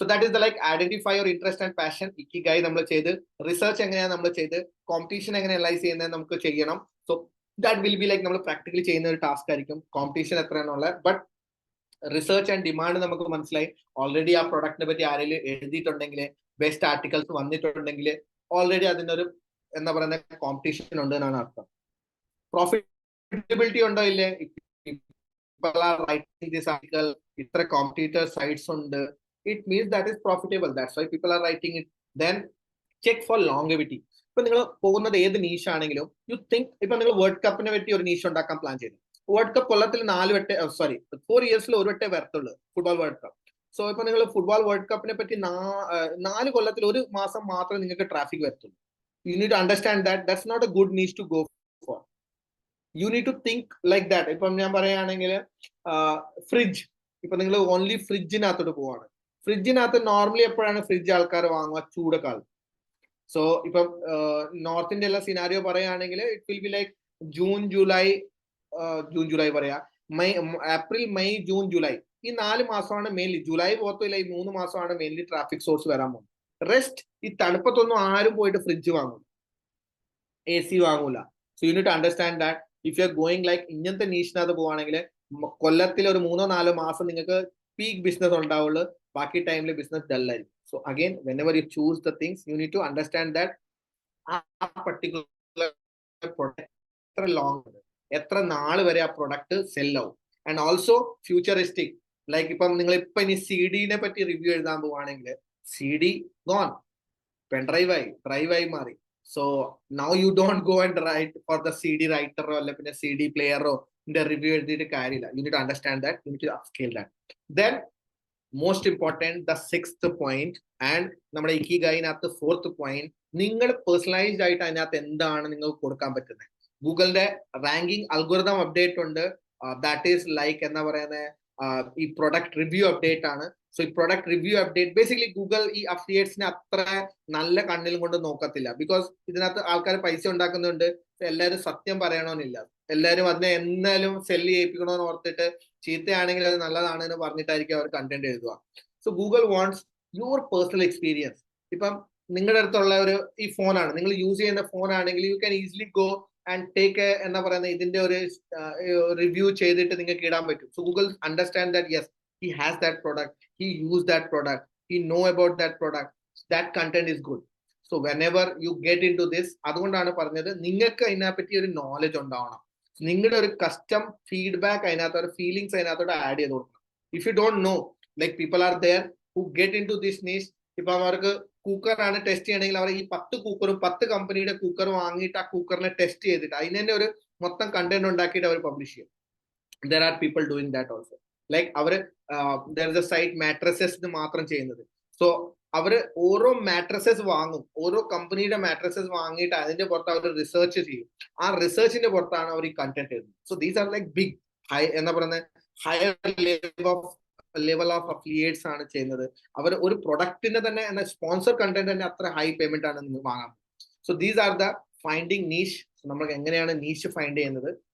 So that is the like identify your interest and passion ikigai നമ്മൾ ചെയ്ത്. Research എങ്ങനെയാണ് നമ്മൾ ചെയ്ത്. കോമ്പറ്റീഷൻ എങ്ങനെ അനലൈസ് ചെയ്യുന്നത് നമുക്ക് ചെയ്യണം. So that will be like നമ്മൾ പ്രാക്ടിക്കലി ചെയ്യുന്ന ഒരു ടാസ്ക് ആയിരിക്കും. കോമ്പറ്റീഷൻ എത്രയാണുള്ളത് ബട്ട് റിസർച്ച് ആൻഡ് ഡിമാൻഡ് നമുക്ക് മനസ്സിലായി. ഓൾറെഡി ആ പ്രൊഡക്റ്റിനെ പറ്റി ആരെങ്കിലും എഴുതിയിട്ടുണ്ടെങ്കിൽ ബെസ്റ്റ് ആർട്ടിക്കൽസ് വന്നിട്ടുണ്ടെങ്കിൽ ഓൾറെഡി അതിനൊരു എന്താ പറയുന്ന കോമ്പറ്റീഷൻ ഉണ്ട് എന്നാണ് അർത്ഥം. പ്രോഫിറ്റബിലിറ്റി ഉണ്ടോ ഇല്ലേ? ഇത്ര കോമ്പറ്റീറ്റർ സൈറ്റ്സ് ഉണ്ട്. It means that is profitable that's why people are writing it then check for longevity ഇപ്പൊ നിങ്ങൾ പോകുന്നത് ഏത് നീഷ് ആണെങ്കിലും യു തിങ്ക് ഇപ്പൊ നിങ്ങൾ വേൾഡ് കപ്പിനെ പറ്റി ഒരു നീഷ് ഉണ്ടാക്കാൻ പ്ലാൻ ചെയ്തു. വേൾഡ് കപ്പ് കൊല്ലത്തിൽ നാല് വട്ടെ സോറി ഫോർ ഇയേഴ്സിൽ ഒരു വട്ടേ വരത്തുള്ളൂ ഫുട്ബോൾ വേൾഡ് കപ്പ് സോ ഇപ്പൊ നിങ്ങൾ ഫുട്ബോൾ വേൾഡ് കപ്പിനെ പറ്റി നാല് കൊല്ലത്തിൽ ഒരു മാസം മാത്രമേ നിങ്ങൾക്ക് ട്രാഫിക് വരത്തുള്ളൂ. You need to understand that that's not a good niche to go for you need to think like that ഇപ്പം ഞാൻ പറയുകയാണെങ്കിൽ ഫ്രിഡ്ജ് ഇപ്പൊ നിങ്ങൾ ഓൺലി ഫ്രിഡ്ജിനകത്തോട്ട് പോവാണ് ഫ്രിഡ്ജിനകത്ത് നോർമലി എപ്പോഴാണ് ഫ്രിഡ്ജ് ആൾക്കാർ വാങ്ങുക? ചൂടക്കാലം സോ ഇപ്പം നോർത്ത് ഇന്ത്യ ഉള്ള സിനാരിയോ പറയുകയാണെങ്കിൽ it will be like June July June July പറയാ. May April May June July ഈ നാല് മാസമാണ് മെയിൻലി ജൂലൈ പോകത്തില്ല ഈ മൂന്ന് മാസമാണ് മെയിൻലി ട്രാഫിക് സോഴ്സ് വരാൻ പോകുന്നത്. റെസ്റ്റ് ഈ തണുപ്പത്തൊന്നും ആരും പോയിട്ട് ഫ്രിഡ്ജ് വാങ്ങൂല. എ സി വാങ്ങൂല. So you need understand that if you are going like ഇങ്ങനത്തെ നീഷിനകത്ത് പോവാണെങ്കിൽ കൊല്ലത്തിൽ ഒരു മൂന്നോ നാലോ മാസം നിങ്ങൾക്ക് പീക്ക് ബിസിനസ് ഉണ്ടാവുള്ളൂ. ബാക്കി ടൈമിൽ business ഡല്ലായിരിക്കും so again whenever you choose the things you need to understand that ആ പർട്ടിക്കുലർ പ്രൊഡക്റ്റ് എത്ര ലോങ് എത്ര നാൾ വരെ ആ പ്രൊഡക്റ്റ് സെൽ ആവും. ആൻഡ് ഓൾസോ ഫ്യൂച്ചറിസ്റ്റിക് ലൈക്ക് ഇപ്പം നിങ്ങൾ ഇപ്പൊ ഇനി സി ഡിനെ പറ്റി റിവ്യൂ എഴുതാൻ പോവാണെങ്കിൽ C D gone pen drive ആയി ഡ്രൈവ് ആയി മാറി. So now you don't go and write for the C D റൈറ്ററോ അല്ലെ പിന്നെ സി ഡി പ്ലെയറോ ഇതിന്റെ റിവ്യൂ എഴുതിയിട്ട് കാര്യമില്ല. You need understand that you need scale that then most important the sixth point and നമ്മുടെ ഇക്കി ഗൈനകത്ത് ഫോർത്ത് പോയിന്റ് നിങ്ങൾ പേഴ്സണലൈസ്ഡ് ആയിട്ട് അതിനകത്ത് എന്താണ് നിങ്ങൾക്ക് കൊടുക്കാൻ പറ്റുന്നത്? ഗൂഗിളിന്റെ റാങ്കിങ് അൽഗോറിതം അപ്ഡേറ്റ് ഉണ്ട്. ദാറ്റ് ഈസ് ലൈക്ക് എന്താ പറയുന്നത്? ഈ പ്രൊഡക്റ്റ് റിവ്യൂ അപ്ഡേറ്റ് ആണ്. സോ ഈ product review update basically Google ഈ അഫിലിയേറ്റ്സിനെ അത്ര നല്ല കണ്ണിലും കൊണ്ട് നോക്കത്തില്ല. ബിക്കോസ് ഇതിനകത്ത് ആൾക്കാർ പൈസ ഉണ്ടാക്കുന്നുണ്ട്. എല്ലാവരും സത്യം പറയണമെന്നില്ല എല്ലാവരും അതിനെ എന്തായാലും സെല്ല് ചെയ്യിപ്പിക്കണമെന്ന് ഓർത്തിട്ട് ചീത്തയാണെങ്കിൽ അത് നല്ലതാണ് എന്ന് പറഞ്ഞിട്ടായിരിക്കും അവർ കണ്ടന്റ് എഴുതുക. So Google wants your personal experience ഇപ്പം നിങ്ങളുടെ അടുത്തുള്ള ഒരു ഈ ഫോണാണ് നിങ്ങൾ യൂസ് ചെയ്യുന്ന ഫോൺ ആണെങ്കിൽ you can easily go and take എന്താ പറയുന്ന ഇതിന്റെ ഒരു റിവ്യൂ ചെയ്തിട്ട് നിങ്ങൾക്ക് ഇടാൻ പറ്റും. So Google understand that yes he has that product he use that product he know about that product that content is good so whenever you get into this അതുകൊണ്ടാണ് പറഞ്ഞത് നിങ്ങൾക്ക് അതിനെപ്പറ്റി ഒരു നോളജ് ഉണ്ടാവണം. നിങ്ങളുടെ ഒരു കസ്റ്റം ഫീഡ്ബാക്ക് അതിനകത്ത് ഒരു ഫീലിങ്സ് അതിനകത്തോട്ട് ആഡ് ചെയ്ത് കൊടുക്കണം. If you don't know like people are there who get into this niche ഇപ്പൊ അവർക്ക് കുക്കറാണ് ടെസ്റ്റ് ചെയ്യണമെങ്കിൽ അവർ ഈ പത്ത് കുക്കറും പത്ത് കമ്പനിയുടെ കുക്കർ വാങ്ങിയിട്ട് ആ കുക്കറിനെ ടെസ്റ്റ് ചെയ്തിട്ട് അതിന് തന്നെ ഒരു മൊത്തം കണ്ടന്റ് ഉണ്ടാക്കിയിട്ട് അവർ പബ്ലിഷ് ചെയ്യും. There are people doing that also like our there is a site mattresses മാത്രം ചെയ്യുന്നത്. സോ അവർ ഓരോ മാട്രസസ് വാങ്ങും. ഓരോ കമ്പനിയുടെ മാട്രസസ് വാങ്ങിയിട്ട് അതിന്റെ പുറത്ത് അവർ റിസർച്ച് ചെയ്യും. ആ റിസർച്ചിന്റെ പുറത്താണ് അവർ ഈ കണ്ടന്റ് എഴുതുന്നത് so these are like big high എന്താ പറയുന്നത് higher level of level of affiliates ആണ് ചെയ്യുന്നത്. അവർ ഒരു പ്രൊഡക്റ്റിന്റെ തന്നെ സ്പോൺസർ കണ്ടന്റ് തന്നെ അത്ര ഹൈ പേയ്മെന്റ് ആണ് നിങ്ങൾ വാങ്ങാൻ so these are the finding niche നമ്മൾ എങ്ങനെയാണ് നീഷ് ഫൈൻഡ് ചെയ്യുന്നത്?